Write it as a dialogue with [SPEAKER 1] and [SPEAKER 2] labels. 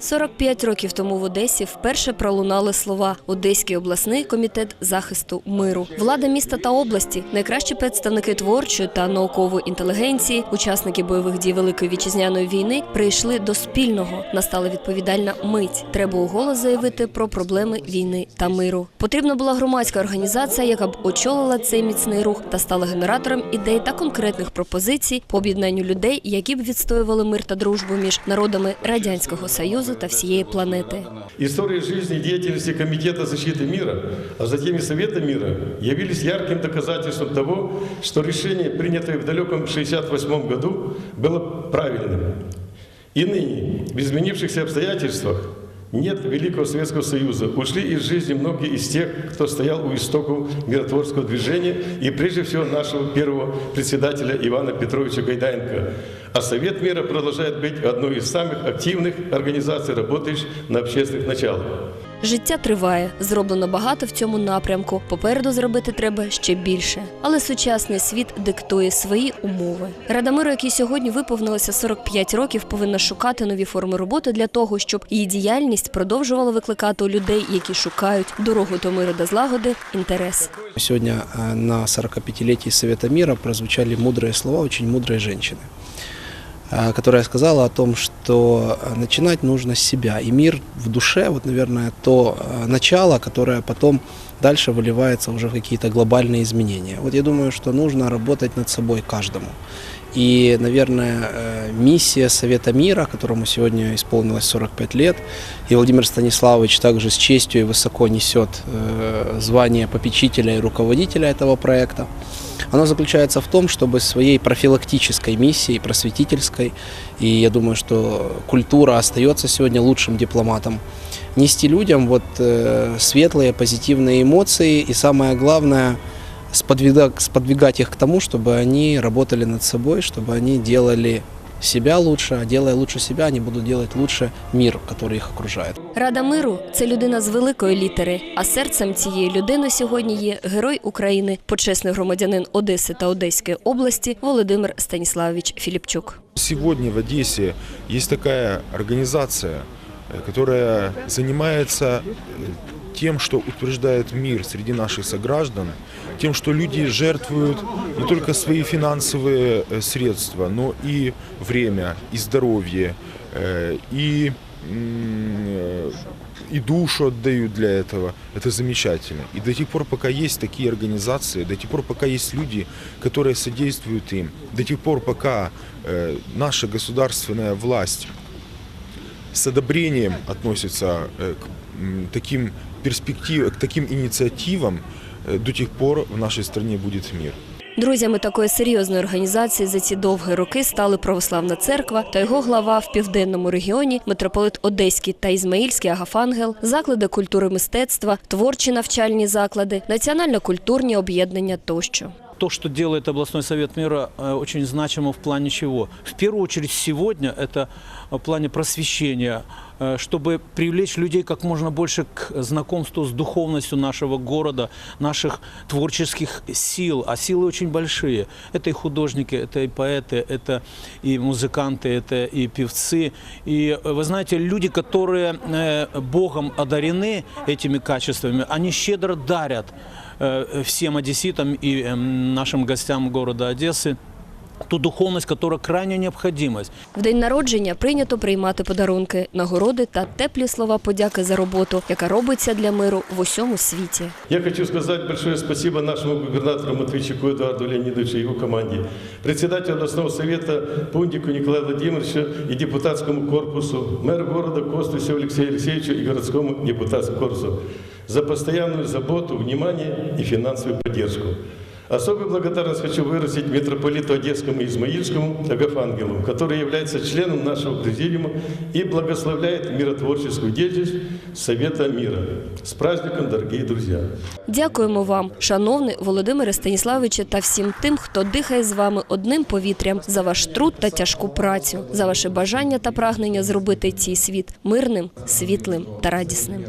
[SPEAKER 1] 45 років тому в Одесі вперше пролунали слова Одеський обласний комітет захисту миру. Влада міста та області, найкращі представники творчої та наукової інтелігенції, учасники бойових дій Великої вітчизняної війни прийшли до спільного. Настала відповідальна мить. Треба уголос заявити про проблеми війни та миру. Потрібна була громадська організація, яка б очолила цей міцний рух та стала генератором ідей та конкретних пропозицій по об'єднанню людей, які б відстоювали мир та дружбу між народами радянського союзу та всієї планети.
[SPEAKER 2] История жизни и деятельности Комитета защиты мира, а затем и Совета мира, явились ярким доказательством того, что решение, принятое в далеком 1968 году, было правильным. И ныне, в изменившихся обстоятельствах, нет Великого Советского Союза. Ушли из жизни многие из тех, кто стоял у истоков миротворческого движения, и прежде всего нашего первого председателя Ивана Петровича Гайдайенко. А Совет мира продолжает быть одной из самых активных организаций, работающих на общественных началах.
[SPEAKER 1] Життя триває, зроблено багато в цьому напрямку. Попереду зробити треба ще більше. Але сучасний світ диктує свої умови. Рада миру, якій сьогодні виповнилося 45 років, повинна шукати нові форми роботи для того, щоб її діяльність продовжувала викликати у людей, які шукають дорогу до миру та злагоди, інтерес.
[SPEAKER 3] Сегодня э, на 45-летии Совета мира прозвучали мудрые слова очень мудрой женщины, э, Которая сказала о том, что э, начинать нужно с себя. И мир в душе, вот, наверное, то э, начало, которое потом дальше выливается уже в какие-то глобальные изменения. Вот я думаю, что нужно работать над собой каждому. И, наверное, э, миссия Совета мира, которому сегодня исполнилось 45 лет, и Владимир Станиславович также с честью и высоко несет э, звание попечителя и руководителя этого проекта, оно заключается в том, чтобы своей профилактической миссией, просветительской, и я думаю, что культура остается сегодня лучшим дипломатом, нести людям вот э, светлые, позитивные эмоции и самое главное сподвигать, сподвигать их к тому, чтобы они работали над собой, чтобы они делали себя лучше, а делая лучше себя, они будут делать лучше мир, который их окружает.
[SPEAKER 1] Рада миру це людина з великої літери. А серцем цієї людини сьогодні є герой України, почесний громадянин Одеси та Одеської області Володимир Станіславович Філіпчук.
[SPEAKER 4] Сегодня в Одессе есть такая организация, э, которая занимается э, тем, что утверждает мир среди наших сограждан, тем, что люди жертвуют не только свои финансовые э, средства, но и время, и здоровье, э, и, м, э, и душу отдают для этого. Это замечательно. И до тех пор, пока есть такие организации, до тех пор, пока есть люди, которые содействуют им, до тех пор, пока э, наша государственная власть с одобрением относится э, к таким перспективам, к таким инициативам, э, до тех пор в нашей стране будет мир.
[SPEAKER 1] Друзями такої серйозної організації за ці довгі роки стали Православна церква та його глава в південному регіоні, митрополит Одеський та Ізмаїльський Агафангел, заклади культури мистецтва, творчі навчальні заклади, національно-культурні об'єднання тощо.
[SPEAKER 5] То, что делает областной совет мира, э, очень значимо в плане чего? В первую очередь сегодня это в плане просвещения, э, чтобы привлечь людей как можно больше к знакомству с духовностью нашего города, наших творческих сил. А силы очень большие. Это и художники, это и поэты, это и музыканты, это и певцы. И э, вы знаете, люди, которые э, Богом одарены этими качествами, они щедро дарят э, всем одесситам и э, нашим гостям города Одессы ту духовность, которая крайне необходима.
[SPEAKER 1] В день народження прийнято приймати подарунки, нагороди та теплі слова подяки за роботу, яка робиться для миру в усьому світі.
[SPEAKER 2] Я хочу сказать большое спасибо нашему губернатору Матвейчуку Эдуарду Леонидовичу и его команде, председателю областного совета Пундику Николаю Владимировичу и депутатскому корпусу, мэру города Костусю Алексею Алексеевичу и городскому депутатскому корпусу за постоянную заботу, внимание и финансовую поддержку. Особую благодарность хочу выразить митрополиту Одесскому и Измаильскому Агафангелу, который является членом нашего президиума и благословляет миротворческую деятельность Совета мира. С праздником, дорогие друзья!
[SPEAKER 1] Дякуємо вам, шановний Володимире Станіславовичу, та всім тим, хто дихає з вами одним повітрям за ваш труд та тяжку працю, за ваше бажання та прагнення зробити цей світ мирним, світлим та радісним.